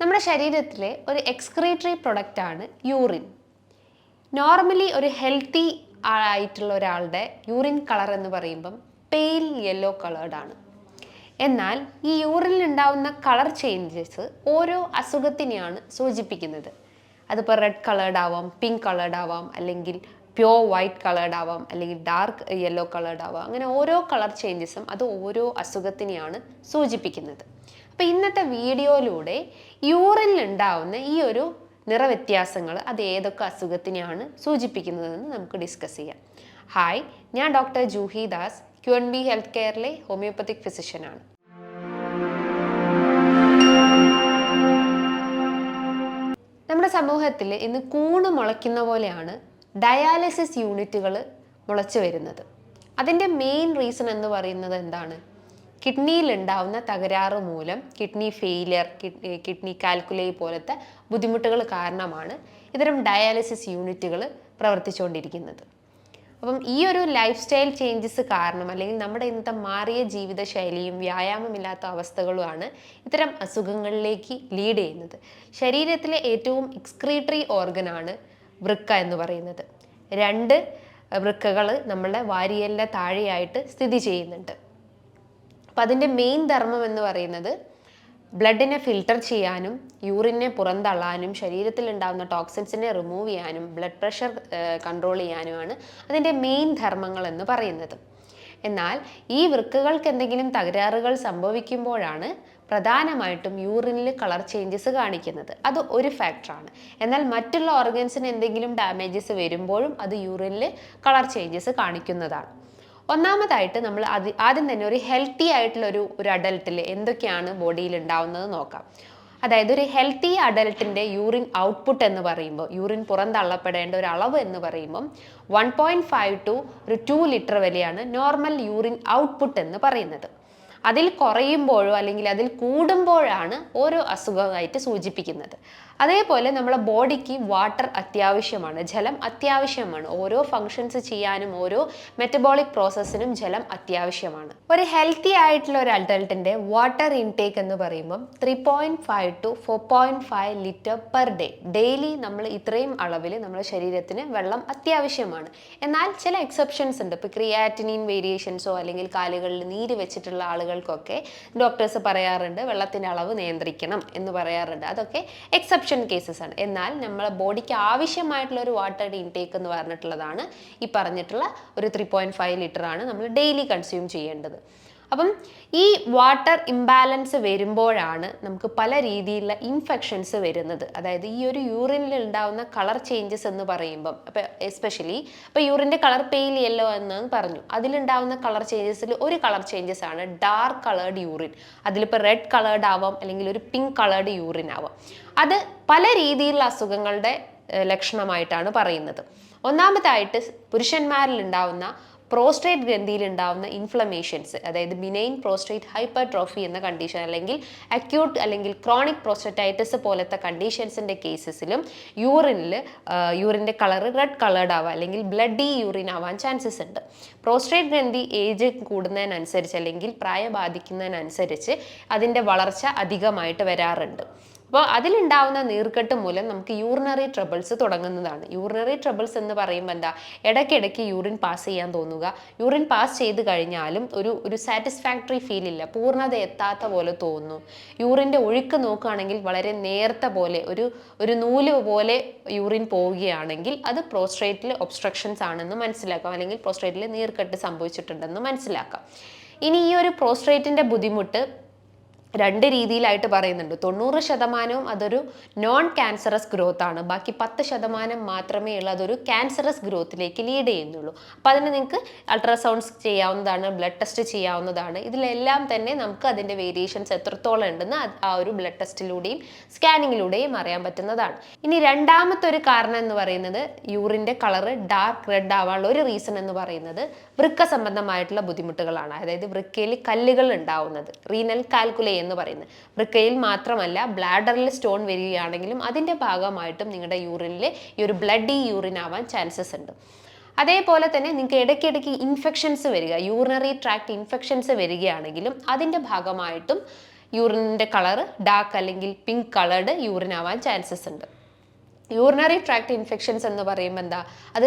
നമ്മുടെ ശരീരത്തിലെ ഒരു എക്സ്ക്രീറ്ററി പ്രൊഡക്റ്റാണ് യൂറിൻ നോർമലി ഒരു ഹെൽത്തി ആയിട്ടുള്ള ഒരാളുടെ യൂറിൻ കളർ എന്ന് പറയുമ്പം പെയിൽ യെല്ലോ കളേർഡാണ് എന്നാൽ ഈ യൂറിനിൽ ഉണ്ടാവുന്ന കളർ ചേഞ്ചസ് ഓരോ അസുഖത്തിനെയാണ് സൂചിപ്പിക്കുന്നത്. അതിപ്പോൾ റെഡ് കളേർഡ് ആവാം പിങ്ക് കളേർഡ് ആവാം അല്ലെങ്കിൽ പ്യോർ വൈറ്റ് കളേർഡ് ആവാം അല്ലെങ്കിൽ ഡാർക്ക് യെല്ലോ കളേർഡ് ആവാം. അങ്ങനെ ഓരോ കളർ ചേഞ്ചസും അത് ഓരോ അസുഖത്തിനെയാണ് സൂചിപ്പിക്കുന്നത്. അപ്പോൾ ഇന്നത്തെ വീഡിയോയിലൂടെ യൂറിനിൽ ഉണ്ടാവുന്ന ഈ ഒരു നിറവ്യത്യാസങ്ങൾ അത് ഏതൊക്കെ അസുഖത്തിനെയാണ് സൂചിപ്പിക്കുന്നതെന്ന് നമുക്ക് ഡിസ്കസ് ചെയ്യാം. ഹായ് ഞാൻ doctor Juhi Das Q N B health കെയറിലെ homeopathic ഫിസിഷ്യനാണ് നമ്മുടെ സമൂഹത്തിൽ ഇന്ന് കൂണ് മുളയ്ക്കുന്ന പോലെയാണ് ഡയാലിസിസ് യൂണിറ്റുകൾ മുളച്ചു വരുന്നത്. അതിന്റെ മെയിൻ റീസൺ എന്ന് പറയുന്നത് എന്താണ്? കിഡ്നിയിൽ ഉണ്ടാവുന്ന തകരാറ് മൂലം കിഡ്നി ഫെയിലിയർ കിഡ്നി കാൽക്കുലേ പോലത്തെ ബുദ്ധിമുട്ടുകൾ കാരണമാണ് ഇത്തരം ഡയാലിസിസ് യൂണിറ്റുകൾ പ്രവർത്തിച്ചുകൊണ്ടിരിക്കുന്നത്. അപ്പം ഈ ഒരു ലൈഫ് സ്റ്റൈൽ ചേഞ്ചസ് കാരണം അല്ലെങ്കിൽ നമ്മുടെ ഇന്നത്തെ മാറിയ ജീവിതശൈലിയും വ്യായാമമില്ലാത്ത അവസ്ഥകളുമാണ് ഇത്തരം അസുഖങ്ങളിലേക്ക് ലീഡ് ചെയ്യുന്നത്. ശരീരത്തിലെ ഏറ്റവും എക്സ്ക്രീറ്ററി ഓർഗനാണ് വൃക്ക എന്ന് പറയുന്നത്. രണ്ട് വൃക്കകൾ നമ്മളുടെ വാരിയലിന്റെ താഴെയായിട്ട് സ്ഥിതി ചെയ്യുന്നുണ്ട്. അപ്പം അതിന്റെ മെയിൻ ധർമ്മം എന്ന് പറയുന്നത് ബ്ലഡിനെ ഫിൽട്ടർ ചെയ്യാനും യൂറിനെ പുറന്തള്ളാനും ശരീരത്തിൽ ഉണ്ടാകുന്ന ടോക്സിൻസിനെ റിമൂവ് ചെയ്യാനും ബ്ലഡ് പ്രഷർ കൺട്രോൾ ചെയ്യാനുമാണ് അതിന്റെ മെയിൻ ധർമ്മങ്ങൾ എന്ന് പറയുന്നത്. എന്നാൽ ഈ വൃക്കകൾക്ക് എന്തെങ്കിലും തകരാറുകൾ സംഭവിക്കുമ്പോഴാണ് പ്രധാനമായിട്ടും യൂറിനിൽ കളർ ചേഞ്ചസ് കാണിക്കുന്നത്. അത് ഒരു ഫാക്ടറാണ് എന്നാൽ മറ്റുള്ള ഓർഗൻസിന് എന്തെങ്കിലും ഡാമേജസ് വരുമ്പോഴും അത് യൂറിനിൽ കളർ ചേഞ്ചസ് കാണിക്കുന്നതാണ്. ഒന്നാമതായിട്ട് നമ്മൾ ആദ്യ തന്നെ ഒരു ഹെൽത്തി ആയിട്ടുള്ള ഒരു ഒരു അഡൽട്ടിൽ എന്തൊക്കെയാണ് ബോഡിയിൽ ഉണ്ടാവുന്നത് നോക്കാം. അതായത് ഒരു ഹെൽത്തി അഡൽട്ടിന്റെ യൂറിൻ ഔട്ട്പുട്ട് എന്ന് പറയുമ്പോൾ യൂറിൻ പുറന്തള്ളപ്പെടേണ്ട ഒരു അളവ് എന്ന് പറയുമ്പം വൺ പോയിന്റ് ഫൈവ് ടു ഒരു ടു ലിറ്റർ വരെയാണ് നോർമൽ യൂറിൻ ഔട്ട്പുട്ട് എന്ന് പറയുന്നത്. അതിൽ കുറയുമ്പോഴോ അല്ലെങ്കിൽ അതിൽ കൂടുമ്പോഴാണ് ഓരോ അസുഖമായിട്ട് സൂചിപ്പിക്കുന്നത്. അതേപോലെ നമ്മളെ ബോഡിക്ക് വാട്ടർ അത്യാവശ്യമാണ് ജലം അത്യാവശ്യമാണ്. ഓരോ ഫങ്ഷൻസ് ചെയ്യാനും ഓരോ മെറ്റബോളിക് പ്രോസസ്സിനും ജലം അത്യാവശ്യമാണ്. ഒരു ഹെൽത്തി ആയിട്ടുള്ള ഒരു അഡൾട്ടിന്റെ വാട്ടർ ഇൻടേക്ക് എന്ന് പറയുമ്പം three point five two four point five litre per day daily നമ്മൾ ഇത്രയും അളവിൽ നമ്മുടെ ശരീരത്തിന് വെള്ളം അത്യാവശ്യമാണ്. എന്നാൽ ചില എക്സെപ്ഷൻസ് ഉണ്ട്. ഇപ്പോൾ ക്രിയാറ്റിനിൻ വേരിയേഷൻസോ അല്ലെങ്കിൽ കാലുകളിൽ നീര് വെച്ചിട്ടുള്ള ആളുകൾക്കൊക്കെ ഡോക്ടേഴ്സ് പറയാറുണ്ട് വെള്ളത്തിന്റെ അളവ് നിയന്ത്രിക്കണം എന്ന് പറയാറുണ്ട്. അതൊക്കെ എക്സെപ്ഷൻ കേസസ് ആണ്. എന്നാൽ നമ്മളെ ബോഡിക്ക് ആവശ്യമായിട്ടുള്ള ഒരു വാട്ടർ ഇൻടേക്ക് എന്ന് പറഞ്ഞിട്ടുള്ളതാണ് ഈ പറഞ്ഞിട്ടുള്ള ഒരു ത്രീ പോയിന്റ് ഫൈവ് ലിറ്റർ ആണ് നമ്മൾ ഡെയിലി കൺസ്യൂം ചെയ്യേണ്ടത്. അപ്പം ഈ വാട്ടർ ഇംബാലൻസ് വരുമ്പോഴാണ് നമുക്ക് പല രീതിയിലുള്ള ഇൻഫെക്ഷൻസ് വരുന്നത്. അതായത് ഈ ഒരു യൂറിനിൽ ഉണ്ടാവുന്ന കളർ ചേഞ്ചസ് എന്ന് പറയുമ്പം അപ്പം എസ്പെഷ്യലി ഇപ്പോൾ യൂറിന്റെ കളർ പെയിൽ യെല്ലോ എന്ന് പറഞ്ഞു. അതിലുണ്ടാവുന്ന കളർ ചേഞ്ചസിൽ ഒരു കളർ ചേഞ്ചസ് ആണ് ഡാർക്ക് കളേർഡ് യൂറിൻ അതിലിപ്പോൾ റെഡ് കളേർഡ് ആവാം അല്ലെങ്കിൽ ഒരു പിങ്ക് കളേർഡ് യൂറിൻ ആവാം. അത് പല രീതിയിലുള്ള അസുഖങ്ങളുടെ ലക്ഷണമായിട്ടാണ് പറയുന്നത്. ഒന്നാമതായിട്ട് പുരുഷന്മാരിൽ ഉണ്ടാവുന്ന പ്രോസ്റ്റേറ്റ് ഗ്രന്ഥിയിൽ ഉണ്ടാവുന്ന ഇൻഫ്ലമേഷൻസ് അതായത് ബിനൈൻ പ്രോസ്റ്റേറ്റ് ഹൈപ്പർ ട്രോഫി എന്ന കണ്ടീഷൻ അല്ലെങ്കിൽ അക്യൂട്ട് അല്ലെങ്കിൽ ക്രോണിക് പ്രോസ്റ്ററ്റൈറ്റിസ് പോലത്തെ കണ്ടീഷൻസിന്റെ കേസസിലും യൂറിനിൽ യൂറിന്റെ കളർ റെഡ് കളേർഡ് ആവാം അല്ലെങ്കിൽ ബ്ലഡി യൂറിൻ ആവാൻ ചാൻസസ് ഉണ്ട്. പ്രോസ്റ്റേറ്റ് ഗ്രന്ഥി ഏജ് കൂടുന്നതിനനുസരിച്ച് അല്ലെങ്കിൽ പ്രായം ബാധിക്കുന്നതിനനുസരിച്ച് അതിന്റെ വളർച്ച അധികമായിട്ട് വരാറുണ്ട്. അപ്പോൾ അതിലുണ്ടാവുന്ന നീർക്കെട്ട് മൂലം നമുക്ക് യൂറിനറി ട്രബിൾസ് തുടങ്ങുന്നതാണ്. യൂറിനറി ട്രബിൾസ് എന്ന് പറയുമ്പോൾ എന്താ? ഇടയ്ക്കിടയ്ക്ക് യൂറിൻ പാസ് ചെയ്യാൻ തോന്നുക. യൂറിൻ പാസ് ചെയ്ത് കഴിഞ്ഞാലും ഒരു ഒരു സാറ്റിസ്ഫാക്ടറി ഫീൽ ഇല്ല. പൂർണത എത്താത്ത പോലെ തോന്നുന്നു. യൂറിന്റെ ഒഴുക്ക് നോക്കുകയാണെങ്കിൽ വളരെ നേർത്ത പോലെ ഒരു ഒരു നൂൽ പോലെ യൂറിൻ പോവുകയാണെങ്കിൽ അത് പ്രോസ്ട്രേറ്റിൽ ഒബ്സ്ട്രക്ഷൻസ് ആണെന്ന് മനസ്സിലാക്കാം. അല്ലെങ്കിൽ പ്രോസ്ട്രേറ്റിൽ നീർക്കെട്ട് സംഭവിച്ചിട്ടുണ്ടെന്ന് മനസ്സിലാക്കാം. ഇനി ഈ ഒരു പ്രോസ്ട്രേറ്റിന്റെ ബുദ്ധിമുട്ട് രണ്ട് രീതിയിലായിട്ട് പറയുന്നുണ്ട്. തൊണ്ണൂറ് ശതമാനവും അതൊരു നോൺ ക്യാൻസറസ് ഗ്രോത്ത് ആണ്. ബാക്കി പത്ത് ശതമാനം മാത്രമേ ഉള്ളൂ അതൊരു ക്യാൻസറസ് ഗ്രോത്തിലേക്ക് ലീഡ് ചെയ്യുന്നുള്ളൂ. അപ്പോൾ അതിന് നിങ്ങൾക്ക് അൾട്രാസൗണ്ട്സ് ചെയ്യാവുന്നതാണ് ബ്ലഡ് ടെസ്റ്റ് ചെയ്യാവുന്നതാണ്. ഇതിലെല്ലാം തന്നെ നമുക്ക് അതിന്റെ വേരിയേഷൻസ് എത്രത്തോളം ഉണ്ടെന്ന് ആ ഒരു ബ്ലഡ് ടെസ്റ്റിലൂടെയും സ്കാനിങ്ങിലൂടെയും അറിയാൻ പറ്റുന്നതാണ്. ഇനി രണ്ടാമത്തെ ഒരു കാരണം എന്ന് പറയുന്നത് യൂറിന്റെ കളറ് ഡാർക്ക് റെഡ് ആവാനുള്ള ഒരു റീസൺ എന്ന് പറയുന്നത് വൃക്ക സംബന്ധമായിട്ടുള്ള ബുദ്ധിമുട്ടുകളാണ്. അതായത് വൃക്കയിൽ കല്ലുകൾ ഉണ്ടാവുന്നത്. റീനൽ കാൽക്കുലേ എന്ന് പറയുന്നത്. വൃക്കയിൽ മാത്രമല്ല ബ്ലാഡറിൽ സ്റ്റോൺ വരികയാണെങ്കിലും അതിന്റെ ഭാഗമായിട്ടും നിങ്ങളുടെ യൂറിനിൽ ഈ ഒരു ബ്ലഡി യൂറിൻ ആവാൻ ചാൻസസ് ഉണ്ട്. അതേപോലെ തന്നെ നിങ്ങൾക്ക് ഇടയ്ക്കിടയ്ക്ക് ഇൻഫെക്ഷൻസ് വരിക യൂറിനറി ട്രാക്ട് ഇൻഫെക്ഷൻസ് വരികയാണെങ്കിലും അതിന്റെ ഭാഗമായിട്ടും യൂറിനിന്റെ കളർ ഡാർക്ക് അല്ലെങ്കിൽ പിങ്ക് കളർഡ് യൂറിൻ ആവാൻ ചാൻസസ് ഉണ്ട്. യൂറിനറി ട്രാക്ട് ഇൻഫെക്ഷൻസ് എന്ന് പറയുമ്പോൾ എന്താ? അത്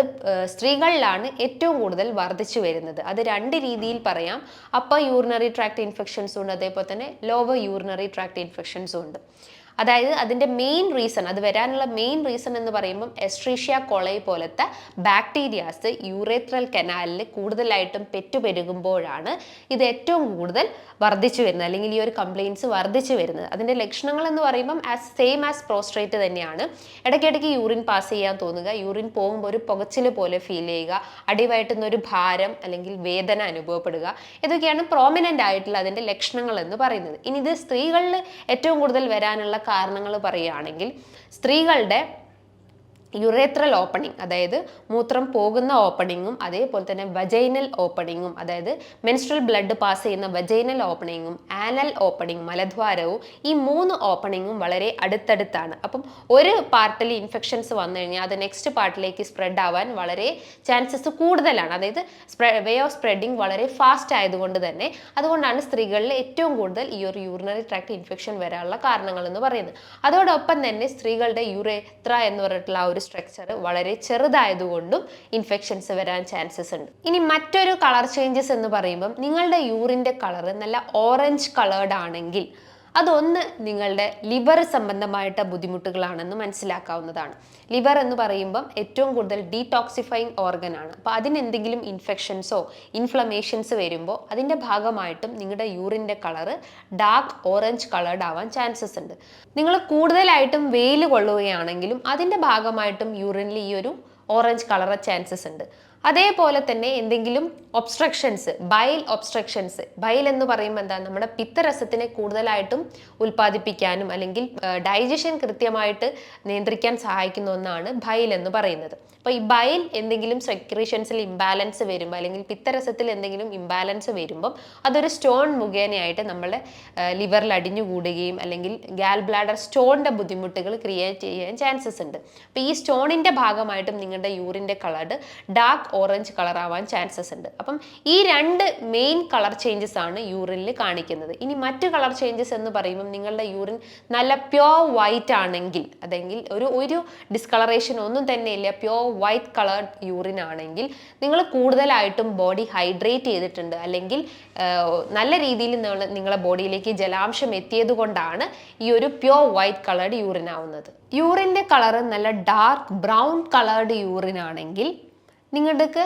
സ്ത്രീകളിലാണ് ഏറ്റവും കൂടുതൽ വർദ്ധിച്ചു വരുന്നത്. അത് രണ്ട് രീതിയിൽ പറയാം. അപ്പർ യൂറിനറി ട്രാക്ട് ഇൻഫെക്ഷൻസും ഉണ്ട് അതേപോലെ തന്നെ ലോവർ യൂറിനറി ട്രാക്ട് ഇൻഫെക്ഷൻസും ഉണ്ട്. അതായത് അതിന്റെ മെയിൻ റീസൺ അത് വരാനുള്ള മെയിൻ റീസൺ എന്ന് പറയുമ്പം എസ്ട്രീഷ്യ കൊളൈ പോലത്തെ ബാക്ടീരിയാസ് യൂറേത്രൽ കനാലിൽ കൂടുതലായിട്ടും പെറ്റുപെരുകുമ്പോഴാണ് ഇത് ഏറ്റവും കൂടുതൽ വർദ്ധിച്ചു വരുന്നത്. അല്ലെങ്കിൽ ഈ ഒരു കംപ്ലയിൻസ് വർദ്ധിച്ചു വരുന്നത്. അതിന്റെ ലക്ഷണങ്ങൾ എന്ന് പറയുമ്പം ആസ് സെയിം ആസ് പ്രോസ്ട്രേറ്റ് തന്നെയാണ്. ഇടയ്ക്കിടയ്ക്ക് യൂറിൻ പാസ് ചെയ്യാൻ തോന്നുക. യൂറിൻ പോകുമ്പോൾ ഒരു പുകച്ചിൽ പോലെ ഫീൽ ചെയ്യുക. അടിവയറ്റുന്ന ഒരു ഭാരം അല്ലെങ്കിൽ വേദന അനുഭവപ്പെടുക. ഇതൊക്കെയാണ് പ്രോമിനന്റ് ആയിട്ടുള്ള അതിന്റെ ലക്ഷണങ്ങൾ എന്ന് പറയുന്നത്. ഇനി ഇത് സ്ത്രീകളിൽ ഏറ്റവും കൂടുതൽ വരാനുള്ള കാരണങ്ങൾ പറയുകയാണെങ്കിൽ സ്ത്രീകളുടെ യുറേത്രൽ ഓപ്പണിംഗ് അതായത് മൂത്രം പോകുന്ന ഓപ്പണിങ്ങും അതേപോലെ തന്നെ വജൈനൽ ഓപ്പണിങ്ങും അതായത് മെൻസ്ട്രൽ ബ്ലഡ് പാസ് ചെയ്യുന്ന വജൈനൽ ഓപ്പണിങ്ങും ആനൽ ഓപ്പണിംഗ് മലദ്വാരവും ഈ മൂന്ന് ഓപ്പണിങ്ങും വളരെ അടുത്തടുത്താണ്. അപ്പം ഒരു പാർട്ടിൽ ഇൻഫെക്ഷൻസ് വന്നു കഴിഞ്ഞാൽ അത് നെക്സ്റ്റ് പാർട്ടിലേക്ക് സ്പ്രെഡ് ആവാൻ വളരെ ചാൻസസ് കൂടുതലാണ്. അതായത് വേ ഓഫ് സ്പ്രെഡിങ് വളരെ ഫാസ്റ്റ് ആയതുകൊണ്ട് തന്നെ അതുകൊണ്ടാണ് സ്ത്രീകളിൽ ഏറ്റവും കൂടുതൽ ഈ ഒരു യൂറിനറി ട്രാക്ട് ഇൻഫെക്ഷൻ വരാനുള്ള കാരണങ്ങൾ എന്ന് പറയുന്നത്. അതോടൊപ്പം തന്നെ സ്ത്രീകളുടെ യുറേത്ര എന്ന് പറഞ്ഞിട്ടുള്ള ആ ഒരു സ്ട്രക്ചർ വളരെ ചെറുതായതുകൊണ്ടും ഇൻഫെക്ഷൻസ് വരാൻ ചാൻസസ് ഉണ്ട്. ഇനി മറ്റൊരു കളർ ചേഞ്ചസ് എന്ന് പറയുമ്പം നിങ്ങളുടെ യൂറിന്റെ കളർ നല്ല ഓറഞ്ച് കളേർഡ് ആണെങ്കിൽ അതൊന്ന് നിങ്ങളുടെ ലിവർ സംബന്ധമായിട്ട് ബുദ്ധിമുട്ടുകളാണെന്ന് മനസ്സിലാക്കാവുന്നതാണ്. ലിവർ എന്ന് പറയുമ്പം ഏറ്റവും കൂടുതൽ ഡീടോക്സിഫൈങ് ഓർഗൻ ആണ്. അപ്പോൾ അതിനെന്തെങ്കിലും ഇൻഫെക്ഷൻസോ ഇൻഫ്ലമേഷൻസ് വരുമ്പോൾ അതിന്റെ ഭാഗമായിട്ടും നിങ്ങളുടെ യൂറിന്റെ കളറ് ഡാർക്ക് ഓറഞ്ച് കളേർഡ് ആവാൻ ചാൻസസ് ഉണ്ട്. നിങ്ങൾ കൂടുതലായിട്ടും വെയിൽ കൊള്ളുകയാണെങ്കിലും അതിന്റെ ഭാഗമായിട്ടും യൂറിനിൽ ഈ ഒരു ഓറഞ്ച് കളറ ചാൻസസ് ഉണ്ട്. അതേപോലെ തന്നെ എന്തെങ്കിലും ഒബ്സ്ട്രക്ഷൻസ് ബൈൽ ഒബ്സ്ട്രക്ഷൻസ് ബൈൽ എന്ന് പറയുമ്പോൾ എന്താ? നമ്മുടെ പിത്തരസത്തിനെ കൂടുതലായിട്ടും ഉൽപ്പാദിപ്പിക്കാനും അല്ലെങ്കിൽ ഡൈജഷൻ കൃത്യമായിട്ട് നിയന്ത്രിക്കാൻ സഹായിക്കുന്ന ഒന്നാണ് ബൈൽ എന്ന് പറയുന്നത്. അപ്പോൾ ഈ ബൈൽ എന്തെങ്കിലും സെക്രീഷൻസിൽ ഇംബാലൻസ് വരുമ്പോൾ അല്ലെങ്കിൽ പിത്തരസത്തിൽ എന്തെങ്കിലും ഇംബാലൻസ് വരുമ്പം അതൊരു സ്റ്റോൺ മുഖേനയായിട്ട് നമ്മുടെ ലിവറിൽ അടിഞ്ഞുകൂടുകയും അല്ലെങ്കിൽ ഗാൽ ബ്ലാഡർ സ്റ്റോണിന്റെ ബുദ്ധിമുട്ടുകൾ ക്രിയേറ്റ് ചെയ്യാൻ ചാൻസസ് ഉണ്ട്. അപ്പോൾ ഈ സ്റ്റോണിന്റെ ഭാഗമായിട്ടും നിങ്ങളുടെ യൂറിന്റെ കളർ ഡാർക്ക് ഓറഞ്ച് കളർ ആവാൻ ചാൻസസ് ഉണ്ട്. അപ്പം ഈ രണ്ട് മെയിൻ കളർ ചേഞ്ചസ് ആണ് യൂറിനിൽ കാണിക്കുന്നത്. ഇനി മറ്റ് കളർ ചേഞ്ചസ് എന്ന് പറയുമ്പം നിങ്ങളുടെ യൂറിൻ നല്ല പ്യോർ വൈറ്റ് ആണെങ്കിൽ അതെങ്കിൽ ഒരു ഒരു ഡിസ്കളറേഷൻ ഒന്നും തന്നെ ഇല്ല പ്യോർ വൈറ്റ് കളേർഡ് യൂറിൻ ആണെങ്കിൽ നിങ്ങൾ കൂടുതലായിട്ടും ബോഡി ഹൈഡ്രേറ്റ് ചെയ്തിട്ടുണ്ട്. അല്ലെങ്കിൽ നല്ല രീതിയിൽ നിങ്ങളുടെ ബോഡിയിലേക്ക് ജലാംശം എത്തിയത് കൊണ്ടാണ് ഈ ഒരു പ്യോർ വൈറ്റ് കളേർഡ് യൂറിൻ ആവുന്നത്. യൂറിന്റെ കളർ നല്ല ഡാർക്ക് ബ്രൗൺ കളേർഡ് യൂറിൻ ആണെങ്കിൽ നിങ്ങൾക്ക്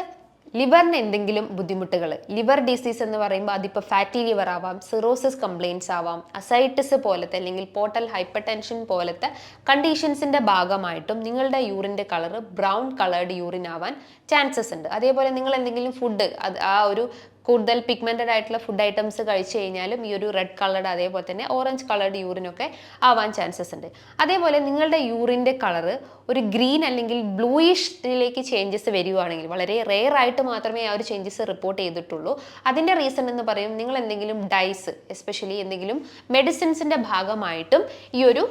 ലിവറിന് എന്തെങ്കിലും ബുദ്ധിമുട്ടുകൾ? ലിവർ ഡിസീസ് എന്ന് പറയുമ്പോൾ അതിപ്പോൾ ഫാറ്റി ലിവർ ആവാം സിറോസിസ് കംപ്ലയിൻസ് ആവാം അസൈറ്റിസ് പോലത്തെ അല്ലെങ്കിൽ പോർട്ടൽ ഹൈപ്പർ ടെൻഷൻ പോലത്തെ കണ്ടീഷൻസിന്റെ ഭാഗമായിട്ടും നിങ്ങളുടെ യൂറിന്റെ കളർ ബ്രൗൺ കളേർഡ് യൂറിൻ ആവാൻ ചാൻസസ് ഉണ്ട്. അതേപോലെ നിങ്ങൾ എന്തെങ്കിലും ഫുഡ് അത് ആ ഒരു കൂടുതൽ പിഗ്മെന്റഡ് ആയിട്ടുള്ള ഫുഡ് ഐറ്റംസ് കഴിച്ചു കഴിഞ്ഞാലും ഈ ഒരു റെഡ് കളർഡ് അതേപോലെ തന്നെ ഓറഞ്ച് കളർഡ് യൂറിനൊക്കെ ആവാൻ ചാൻസസ് ഉണ്ട്. അതേപോലെ നിങ്ങളുടെ യൂറിന്റെ കളർ ഒരു ഗ്രീൻ അല്ലെങ്കിൽ ബ്ലൂയിഷിലേക്ക് ചേഞ്ചസ് വരികയാണെങ്കിൽ വളരെ റെയർ ആയിട്ട് മാത്രമേ ആ ഒരു ചേഞ്ചസ് റിപ്പോർട്ട് ചെയ്തിട്ടുള്ളൂ. അതിന്റെ റീസൺ എന്ന് പറയും നിങ്ങൾ എന്തെങ്കിലും ഡൈസ് എസ്പെഷ്യലി എന്തെങ്കിലും മെഡിസിൻസിന്റെ ഭാഗമായിട്ടും ഈ ഒരു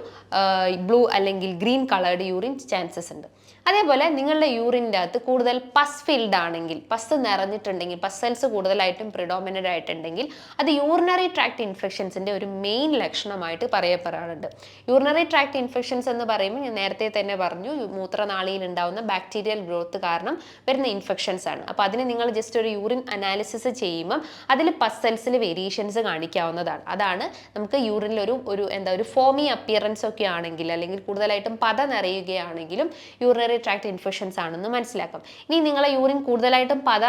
ബ്ലൂ അല്ലെങ്കിൽ ഗ്രീൻ കളേർഡ് യൂറിൻ ചാൻസസ് ഉണ്ട്. അതേപോലെ നിങ്ങളുടെ യൂറിന്റെ അകത്ത് കൂടുതൽ പസ് ഫീൽഡ് ആണെങ്കിൽ പസ് നിറഞ്ഞിട്ടുണ്ടെങ്കിൽ പസ് സെൽസ് കൂടുതലായിട്ടും പ്രിഡോമിനന്റ് ആയിട്ടുണ്ടെങ്കിൽ അത് യൂറിനറി ട്രാക്ട് ഇൻഫെക്ഷൻസിന്റെ ഒരു മെയിൻ ലക്ഷണമായിട്ട് പറയപ്പെടാറുണ്ട്. യൂറിനറി ട്രാക്ട് ഇൻഫെക്ഷൻസ് എന്ന് പറയുമ്പോൾ ഞാൻ നേരത്തെ തന്നെ പറഞ്ഞു മൂത്രനാളിയിൽ ഉണ്ടാവുന്ന ബാക്ടീരിയൽ ഗ്രോത്ത് കാരണം വരുന്ന ഇൻഫെക്ഷൻസ് ആണ്. അപ്പോൾ അതിന് നിങ്ങൾ ജസ്റ്റ് ഒരു യൂറിൻ അനാലിസിസ് ചെയ്യുമ്പം അതിൽ പസൽസിൽ വേരിയേഷൻസ് കാണിക്കാവുന്നതാണ്. അതാണ് നമുക്ക് യൂറിനിൽ ഒരു ഒരു എന്താ ഒരു ഫോമി അപ്പിയറൻസ് ഒക്കെ ആണെങ്കിൽ അല്ലെങ്കിൽ കൂടുതലായിട്ടും പത നിറയുകയാണെങ്കിലും യൂറിനറി ട്രാക്ട് ഇൻഫെക്ഷൻസ് ആണെന്ന് മനസ്സിലാക്കാം. ഇനി നിങ്ങളെ യൂറിൻ കൂടുതലായിട്ടും പത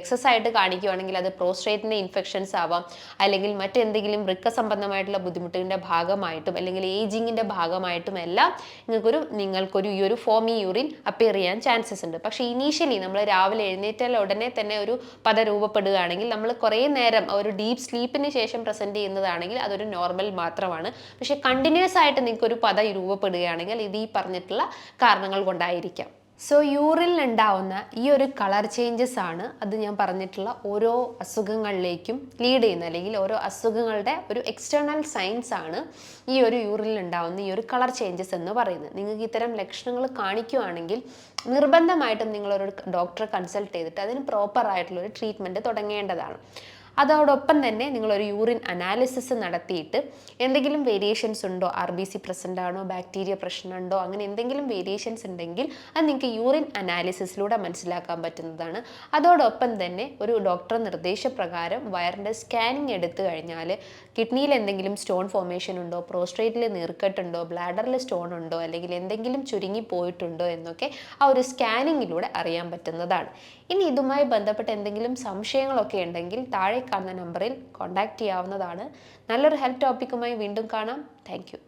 എക്സസ് ആയിട്ട് കാണിക്കുകയാണെങ്കിൽ അത് പ്രോസ്ട്രേറ്റിന്റെ ഇൻഫെക്ഷൻസ് ആവാം അല്ലെങ്കിൽ മറ്റെന്തെങ്കിലും വൃക്ക സംബന്ധമായിട്ടുള്ള ബുദ്ധിമുട്ടിന്റെ ഭാഗമായിട്ടും അല്ലെങ്കിൽ ഏജിങ്ങിന്റെ ഭാഗമായിട്ടും എല്ലാം നിങ്ങൾക്കൊരു നിങ്ങൾക്കൊരു ഈ ഒരു ഫോമി യൂറിൻ അപ്പിയർ ചെയ്യാൻ ചാൻസസ് ഉണ്ട്. പക്ഷേ ഇനീഷ്യലി നമ്മൾ രാവിലെ എഴുന്നേറ്റാൽ ഉടനെ തന്നെ ഒരു പദ രൂപപ്പെടുകയാണെങ്കിൽ നമ്മൾ കുറേ നേരം ഒരു ഡീപ്പ് സ്ലീപ്പിന് ശേഷം പ്രസന്റ് ചെയ്യുന്നതാണെങ്കിൽ അതൊരു നോർമൽ മാത്രമാണ്. പക്ഷേ കണ്ടിന്യൂസ് ആയിട്ട് നിങ്ങൾക്കൊരു പദ രൂപപ്പെടുകയാണെങ്കിൽ ഇത് ഈ പറഞ്ഞിട്ടുള്ള കാരണങ്ങൾ കൊണ്ടായിരിക്കാം. സോ യൂറിനിൽ ഉണ്ടാവുന്ന ഈ ഒരു കളർ ചേഞ്ചസ് ആണ് അത് ഞാൻ പറഞ്ഞിട്ടുള്ള ഓരോ അസുഖങ്ങളിലേക്കും ലീഡ് ചെയ്യുന്ന അല്ലെങ്കിൽ ഓരോ അസുഖങ്ങളുടെ ഒരു എക്സ്റ്റേണൽ സയൻസ് ആണ് ഈ ഒരു യൂറിനിൽ ഉണ്ടാവുന്ന ഈ ഒരു കളർ ചേഞ്ചസ് എന്ന് പറയുന്നത്. നിങ്ങൾക്ക് ഇത്തരം ലക്ഷണങ്ങൾ കാണിക്കുകയാണെങ്കിൽ നിർബന്ധമായിട്ടും നിങ്ങളൊരു ഡോക്ടറെ കൺസൾട്ട് ചെയ്തിട്ട് അതിന് പ്രോപ്പർ ആയിട്ടുള്ള ഒരു ട്രീറ്റ്മെന്റ് തുടങ്ങേണ്ടതാണ്. അതോടൊപ്പം തന്നെ നിങ്ങളൊരു യൂറിൻ അനാലിസിസ് നടത്തിയിട്ട് എന്തെങ്കിലും വേരിയേഷൻസ് ഉണ്ടോ? ആർ ബി സി പ്രസന്റ് ആണോ? ബാക്ടീരിയ പ്രശ്നമുണ്ടോ അങ്ങനെ എന്തെങ്കിലും വേരിയേഷൻസ് ഉണ്ടെങ്കിൽ അത് നിങ്ങൾക്ക് യൂറിൻ അനാലിസിസിലൂടെ മനസ്സിലാക്കാൻ പറ്റുന്നതാണ്. അതോടൊപ്പം തന്നെ ഒരു ഡോക്ടർ നിർദ്ദേശപ്രകാരം വയറിന്റെ സ്കാനിങ് എടുത്തു കഴിഞ്ഞാൽ കിഡ്നിയിൽ എന്തെങ്കിലും സ്റ്റോൺ ഫോർമേഷൻ ഉണ്ടോ? പ്രോസ്ട്രേറ്റിൽ നീർക്കെട്ടുണ്ടോ? ബ്ലാഡറിൽ സ്റ്റോൺ ഉണ്ടോ? അല്ലെങ്കിൽ എന്തെങ്കിലും ചുരുങ്ങി പോയിട്ടുണ്ടോ? എന്നൊക്കെ ആ ഒരു സ്കാനിങ്ങിലൂടെ അറിയാൻ പറ്റുന്നതാണ്. ഇനി ഇതുമായി ബന്ധപ്പെട്ട് എന്തെങ്കിലും സംശയങ്ങളൊക്കെ ഉണ്ടെങ്കിൽ താഴെ കാണുന്ന നമ്പറിൽ കോൺടാക്റ്റ് ചെയ്യാവുന്നതാണ്. നല്ലൊരു ഹെൽത്ത് ടോപ്പിക്കുമായി വീണ്ടും കാണാം. താങ്ക്